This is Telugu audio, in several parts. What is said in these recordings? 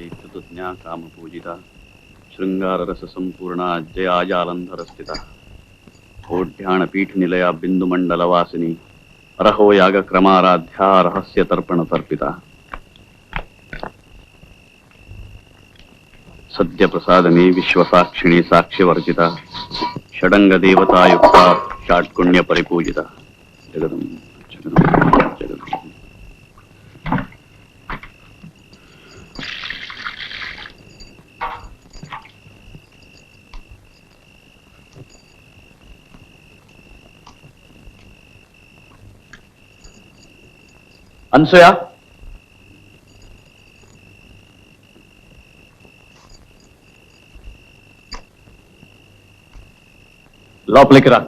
मध्ये कृतज्ञा कामपूजिता ಶೃಂಗಾರರಸ ಸಂಪೂರ್ಣ ಅಜ್ಜಯಾಜಾಲಂಧರ ಸ್ಥಿತ ಓಢ್ಯಾಣ ಪೀಠ ನಿಲಯ ಬಿಂದು ಮಂಡಲ ವಾಸಿನಿ ಅರಹೋ ಯಾಗ ಕ್ರಮಾರಾಧ್ಯ ರಹಸ್ಯ ತರ್ಪಣ ತರ್ಪಿತ. ಸದ್ಯ ಪ್ರಸಾದನಿ ವಿಶ್ವಸಾಕ್ಷಿಣಿ ಸಾಕ್ಷ್ಯವರ್ಜಿತ. ಷಡಂಗ ದೇವತಾಯುಕ್ತ ಷಾಟ್ಕುಣ್ಯ ಪರಿಪೂಜಿತ. ಜಗದಂ ಜಗದಂ అనసూయ? లోపలికి రా.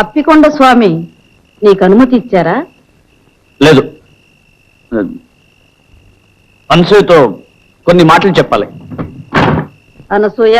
అప్పికొండ స్వామి నీకు అనుమతి ఇచ్చారా? లేదు. అనసూయతో కొన్ని మాటలు చెప్పాలి. అనసూయ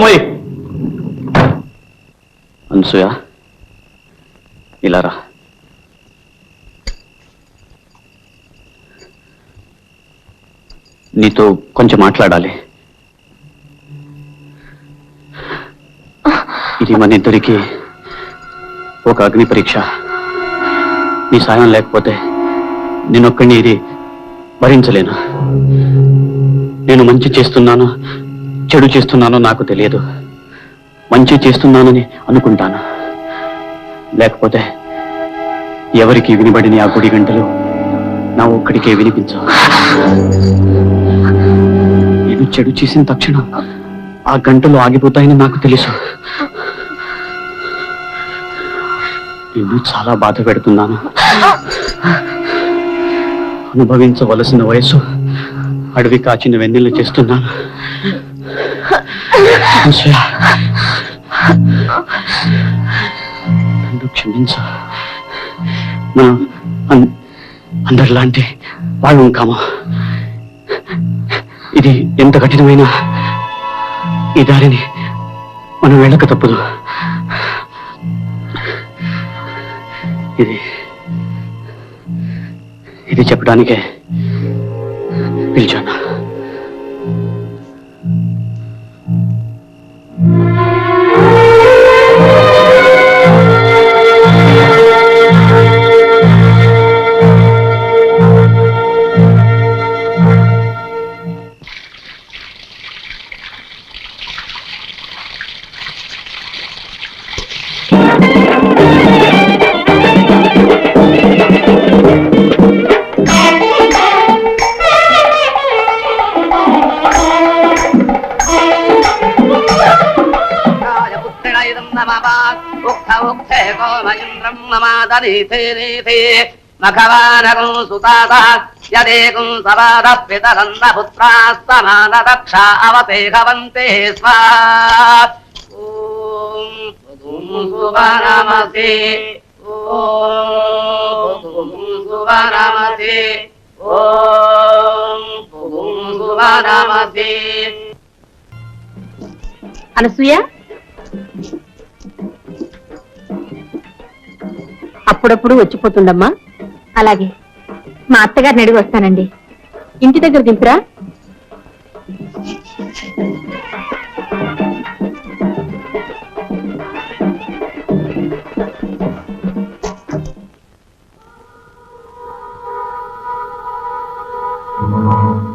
మోయి అనసూయ ఇలా రా. నీతో కొంచెం మాట్లాడాలి. ఇది మన ఇద్దరికి ఒక అగ్ని పరీక్ష. నీ సాయం లేకపోతే నేనొక్కడిని ఇది భరించలేను. నేను మంచి చేస్తున్నాను. చెడు చేస్తున్నానో నాకు తెలియదు. మంచి చేస్తున్నానని అనుకుంటాను. లేకపోతే ఎవరికి వినబడిన ఆ గుడి గంటలు నా ఒక్కడికే వినిపించవు. నేను చెడు చేసిన తక్షణం ఆ గంటలు ఆగిపోతాయని నాకు తెలుసు. నిన్ను చాలా బాధ పెడుతున్నాను. అనుభవించవలసిన వయసు అడవి కాచిన వెన్నెలు చేస్తున్నాను. అనసూయ, నన్ను క్షమించు. మనం అందరిలాంటి వాళ్ళు కాము. ఇది ఎంత కఠినమైన ఈ దారిని మనం వెళ్ళక తప్పదు. ఇది ఇది చెప్పడానికే పిలిచాను నమాదనీతే నీతే మఖవానకం సుతాత సవాద పితరంద పుత్రాస్తమాన దక్ష అవతే భవంతే స్వా ఓం సువనమసి అనసూయ అప్పుడప్పుడు వచ్చిపోతుందమ్మా. అలాగే. మా అత్తగారిని అడిగి వస్తానండి. ఇంటి దగ్గర దింపురా.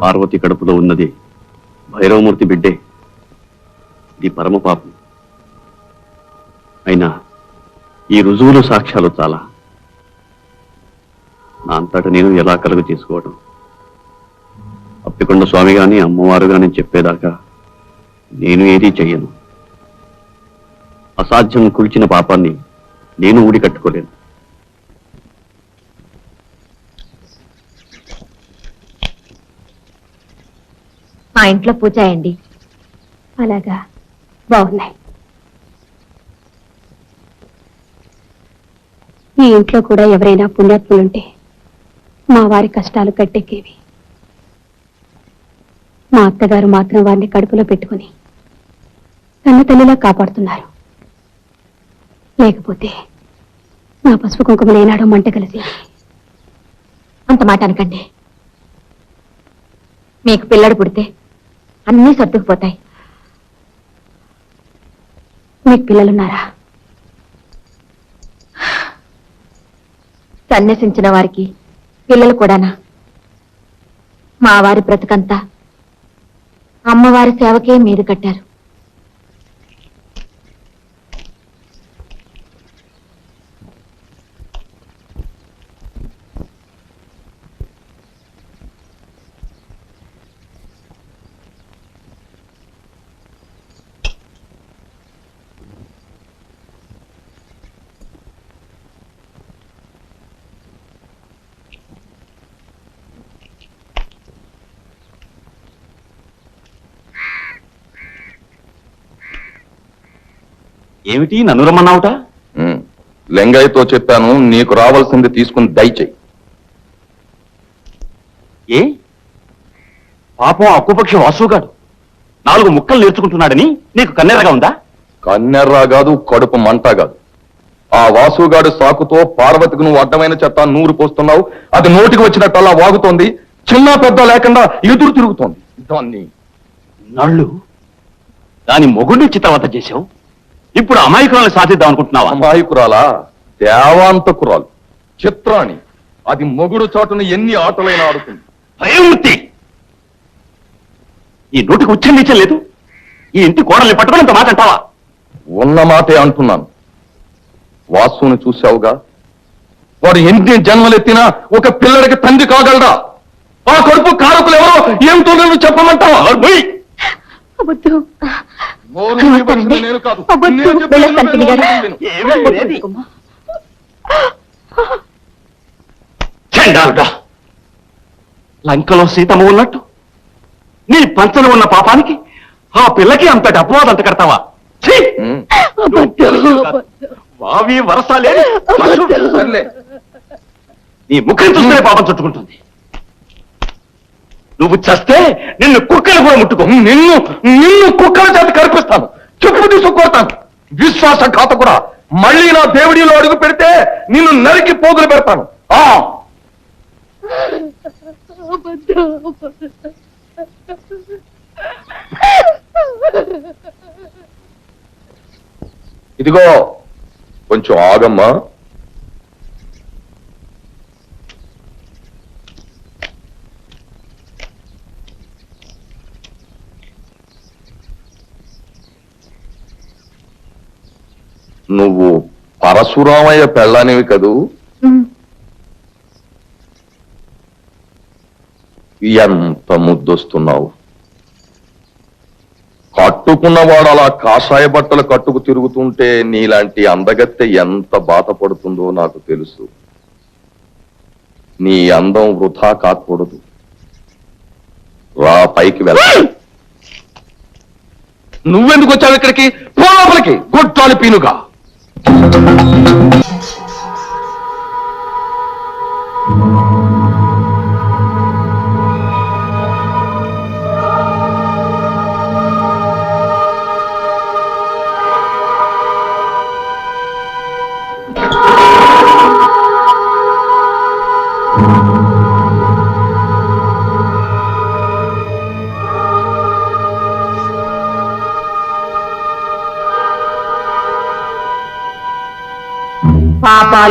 పార్వతి కడుపులో ఉన్నది భైరవమూర్తి బిడ్డే. ఇది పరమ పాపం అయినా ఈ రుజువులు సాక్ష్యాలు చాలా. నా అంతట నేను ఎలా కలుగు చేసుకోవడం అప్పికొండ స్వామి గాని అమ్మవారు గాని చెప్పేదాకా నేను ఏదీ చెయ్యను. అసాధ్యం కుల్చిన పాపాన్ని నేను ఊడి కట్టుకోలేను. మా ఇంట్లో పూజ అలాగా. బాగున్నాయి. ఈ ఇంట్లో కూడా ఎవరైనా పుణ్యాత్ములుంటే మా వారి కష్టాలు కట్టెక్కేవి. మా అత్తగారు మాత్రం వారిని కడుపులో పెట్టుకుని కన్న తల్లిలా కాపాడుతున్నారు. లేకపోతే నా పసుపు కుంకుమలు ఏనాడో మంట కలిసి అంత మాట అనకండి. మీకు పిల్లడు పుడితే అన్నీ సర్దుకుపోతాయి. మీకు పిల్లలున్నారా? సన్యసించిన వారికి పిల్లలు కూడానా? మా వారి బ్రతుకంతా అమ్మవారి సేవకే మీద కట్టారు. ఏమిటి? నన్ను రమ్మన్నావుట. లింగయ్యతో చెప్పాను నీకు రావాల్సింది తీసుకుని దయచేయి. ఏ? పాపం అక్కుపక్ష వాసుగాడు నాలుగు ముక్కలు నేర్చుకుంటున్నాడని నీకు కన్నెరగా ఉందా? కన్నెర్రా కాదు కడుపు మంట కాదు. ఆ వాసుగాడు సాకుతో పార్వతికి నువ్వు అడ్డమైన చెత్త నూరు పోస్తున్నావు. అది నోటికి వచ్చినట్టల్లా వాగుతోంది. చిన్న పెద్ద లేకుండా ఎదురు తిరుగుతోంది. దాన్ని నళ్ళు. దాని మొగుడిని చిత్రవత చేశావు. ఇప్పుడు అమాయకురాలు సాధిద్దాం అనుకుంటున్నావా? అమాయకురాలా? దేవాంతకురాలు. చిత్రాణి. అది మొగుడు చాటున ఎన్ని ఆటలైనా ఆడుతుంది. భయమూర్తి ఈ నోటికి ఉచ్చరించలేదు లేదు. ఈ ఇంటి కోడల్ని పట్టుకుని ఇంత మాట అంటావా? ఉన్న మాటే అంటున్నాను. వాసుని చూశావుగా? వాడు ఎన్ని జన్మలెత్తినా ఒక పిల్లడికి తండ్రి కాగలడా? ఆ కడుపు కారకులు ఎవరో ఏమిటో నేను చెప్పమంటావా? నేను కాదు. నేను? చండాలుడా లంకలో సీతమ్మ ఉన్నట్టు? నీ పంచన ఉన్న పాపానికి ఆ పిల్లకి అంతటి అపవాదం అంత కడతావా? ఛీ! ఉమ్, వావి వరసాలే నీ ముఖం చూస్తే పాపం చుట్టుకుంటుంది. నువ్వు చస్తే నిన్ను కుక్కలు కూడా ముట్టుకో. నిన్ను నిన్ను కుక్కల చేత కనిపిస్తాను చెప్పు తీసుకొడతాను విశ్వాస ఖాత కూడా మళ్ళీ నా దేవుడిలో అడుగు పెడితే నిన్ను నరికి పోగులు పెడతాను. ఆ! ఇదిగో కొంచెం ఆగమ్మా. నువ్వు పరశురామయ్య పెళ్ళానివి కదూ? ఎంత ముద్దొస్తున్నావు? కట్టుకున్నవాడు అలా కాషాయ బట్టలు కట్టుకు తిరుగుతుంటే నీలాంటి అందగత్తె ఎంత బాధపడుతుందో నాకు తెలుసు. నీ అందం వృధా కాకూడదు. రా పైకి వెళ్ళ. నువ్వెందుకు వచ్చావు ఇక్కడికి? పో లోపలికి. గొట్టాలి పీనుగా. Thank you.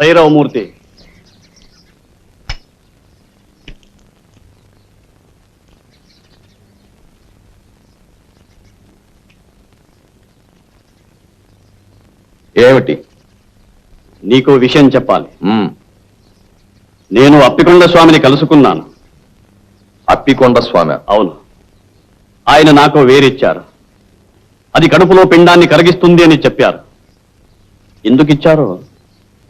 భైరవమూర్తి ఏమిటి? నీకు విషయం చెప్పాలి. నేను అప్పికొండ స్వామిని కలుసుకున్నాను. అప్పికొండ స్వామి. అవును. ఆయన నాకు వేరిచ్చారు. అది కడుపులో పిండాన్ని కరిగిస్తుంది అని చెప్పారు. ఎందుకు ఇచ్చారో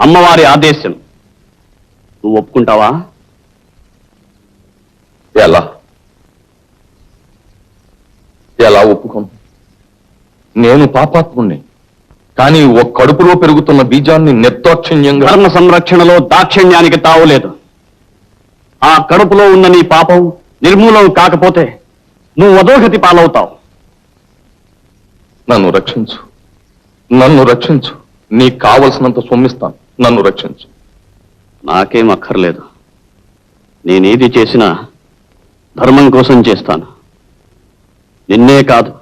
అమ్మవారి ఆదేశం. నువ్వు ఒప్పుకుంటావా? ఎలా? ఎలా ఒప్పుకోను నేను పాపాత్ముణ్ణి కానీ ఒక కడుపులో పెరుగుతున్న బీజాన్ని నిర్దాక్షిణ్యంగా ధర్మ సంరక్షణలో దాక్షిణ్యానికి తావులేదు ఆ కడుపులో ఉన్న నీ పాపం నిర్మూలం కాకపోతే నువ్వు అధోగతి పాలవుతావు. నన్ను రక్షించు. నన్ను రక్షించు. నీకు కావలసినంత సొమ్మిస్తాను. నన్ను రక్షించు. నాకేం అక్కర్లేదు. నేనేది చేసినా ధర్మం కోసం చేస్తాను. నిన్నే కాదు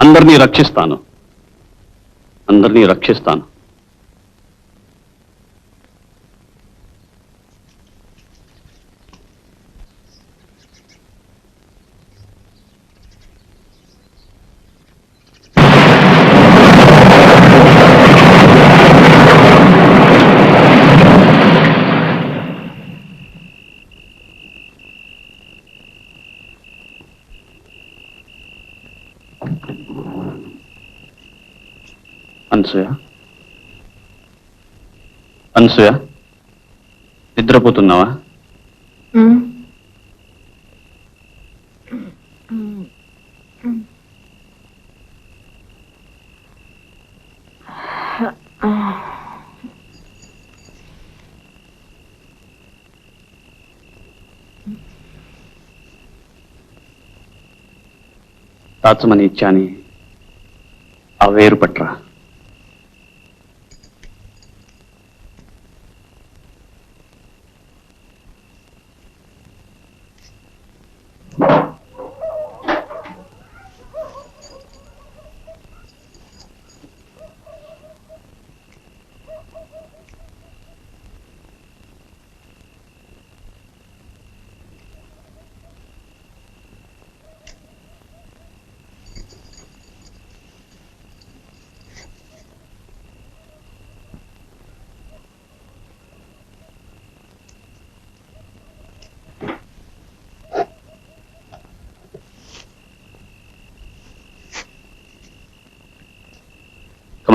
అందరినీ రక్షిస్తాను. అందరినీ రక్షిస్తాను. అనసూయ? అనసూయ? నిద్రపోతున్నావా? దాచమని ఇచ్చాని ఆ వేరు పట్రా.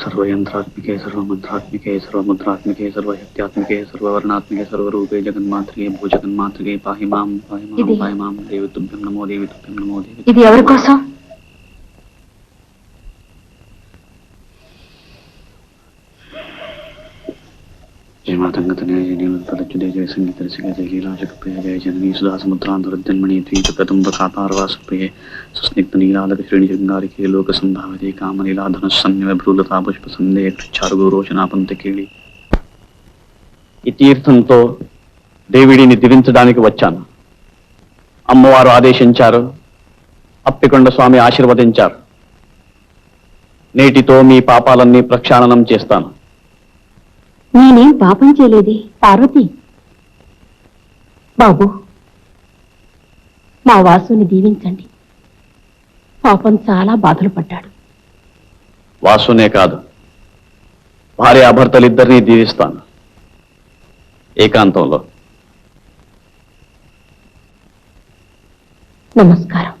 सर्वयंत्रात्मिके सर्वमंत्रात्मिके सर्वमुद्रात्मिके सर्वशक्त्यात्मिके सर्ववर्णात्मिके सर्वरूपे जगन्मात्रिके भूजगन्मात्रिके पाहि मां पाहि मां ఇది- पाहि मां देवी तुभ्यं नमो देवी तुभ्यं नमो देवी ఇది ఎవరి కోసం जय मातंगतनय जय नीलतलच्युते जय संगीतरसिके जय लीलाजगप्रिय जय जननी सुधा समुद्रान्तरजन्मणि द्वीपकदम्बकातारवासप्रिये सुस्निग्धनीलालकश्रेणिशृङ्गारिके लोकसम्भावते कामनीलाधनस्सन्निभ्रूलता पुष्पसन्देह కృచ్చారుగురోచనాపంతకేళి ఈ తీర్థంతో దేవిడిని దివించడానికి వచ్చాను అమ్మవారు ఆదేశించారు అప్పికొండ స్వామి ఆశీర్వదించారు నేటితో మీ పాపాలన్నీ ప్రక్షాళనం చేస్తాను నేనేం పాపం చేయలేదే? పార్వతి. బాబు మా వాసుని దీవించండి. పాపం చాలా బాధలు పడ్డాడు. వాసునే కాదు భార్య భర్తలిద్దరినీ దీవిస్తాను. ఏకాంతంలో. నమస్కారం.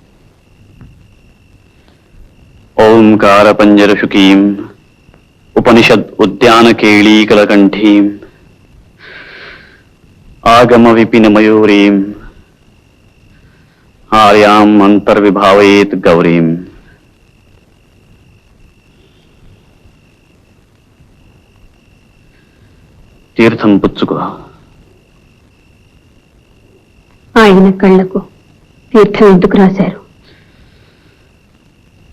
ఓంకార పంజరశుకీం ఉపనిషద్ ఉద్యాన కేళీకలకంఠీం ఆగమ విపిన మయూరీం ఆర్యాం అంతర్విభావయేత్ గౌరీం. తీర్థం పుచ్చుకో. ఆయన కళ్ళకు తీర్థం ఎందుకు రాశారు?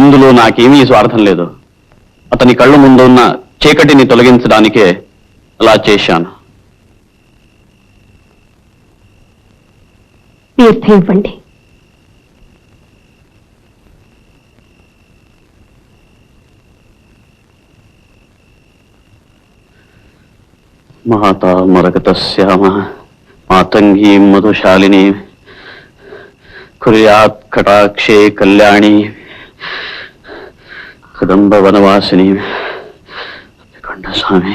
ఇందులో నాకేమీ స్వార్థం లేదు. అతని కళ్ళ ముందు ఉన్న చీకటిని తొలగించడానికే అలా చేశాను. తీర్థం ఇవ్వండి మాతా మరగతశ్యామ మాతంగీ మధుశాలిని. కుర్యాత్ కటాక్షే కళ్యాణి. కదంబ వనవాసిని కొండ స్వామి